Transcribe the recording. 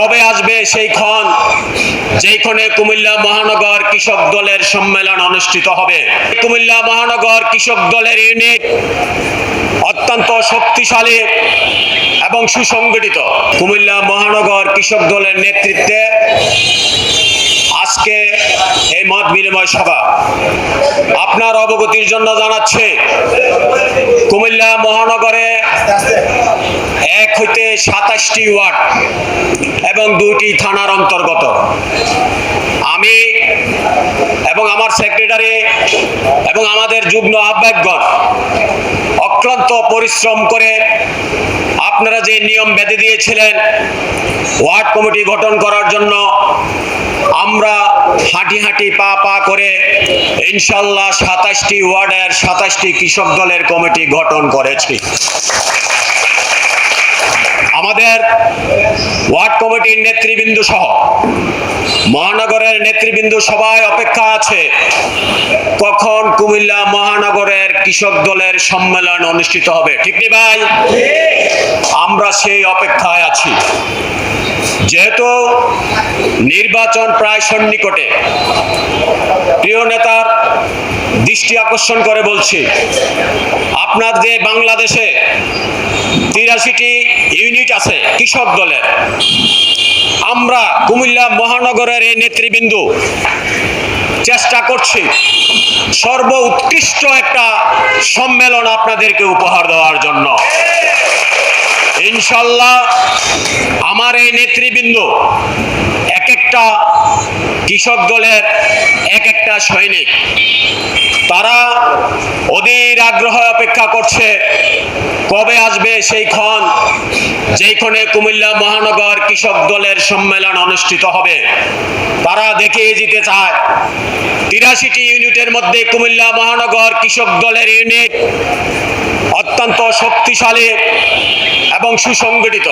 কবে আসবে সেই ক্ষণ? যেইখানে কুমিল্লা মহানগর কৃষক দলের সম্মেলন অনুষ্ঠিত হবে। কুমিল্লা মহানগর কৃষক দলের ইউনিট অত্যন্ত শক্তিশালী এবং সুসংগঠিত। কুমিল্লা মহানগর কৃষক দলের নেতৃত্বে আজকে এই মত বিনিময় সভা। আপনার অবগতির জন্য জানাচ্ছে, কুমিল্লা মহানগরে এক হইতে সাতাশটি ওয়ার্ড এবং দুইটি থানার অন্তর্গত। আমি এবং আমার সেক্রেটারি এবং আমাদের যুগ্ম আহ্বায়কগণ অক্লান্ত পরিশ্রম করে আপনারা যে নিয়ম বেঁধে দিয়েছিলেন, ওয়ার্ড কমিটি গঠন করার জন্য আমরা হাঁটি হাঁটি পা পা করে ইনশাল্লাহ সাতাশটি ওয়ার্ডের সাতাশটি কৃষক দলের কমিটি গঠন করেছি। আমাদের ওয়ার্ড কমিটির নেতৃবৃন্দ সহ মহানগরের নেতৃবৃন্দ সবাই অপেক্ষা আছে। কখন কুমিল্লা মহানগরের কৃষক দলের সম্মেলন অনুষ্ঠিত হবে, ঠিক নি ভাই? আমরা সেই অপেক্ষায় আছি। যেহেতু নির্বাচন প্রায় সন্নিকটে, প্রিয় নেতার দৃষ্টি আকর্ষণ করে বলছি, আপনার যে বাংলাদেশে তিরাশিটি ইউনিট আছে কৃষক দলের। আমরা কুমিল্লা মহানগরের এই নেতৃবৃন্দ চেষ্টা করছি সর্ব উৎকৃষ্ট একটা সম্মেলন আপনাদেরকে উপহার দেওয়ার জন্য। ইনশাল্লাহ আমার এই নেতৃবৃন্দ এক একটা কৃষক দলের এক একটা সৈনিক, তারা অধীর আগ্রহ অপেক্ষা করছে কবে আসবে সেই ক্ষণ? যেইখানে কুমিল্লা মহানগর কৃষক দলের সম্মেলন অনুষ্ঠিত হবে। তারা দেখে যেতে চায়। তিরাশিটি ইউনিটের মধ্যে কুমিল্লা মহানগর কৃষক দলের ইউনিট অত্যন্ত শক্তিশালী এবং সুসংগঠিত।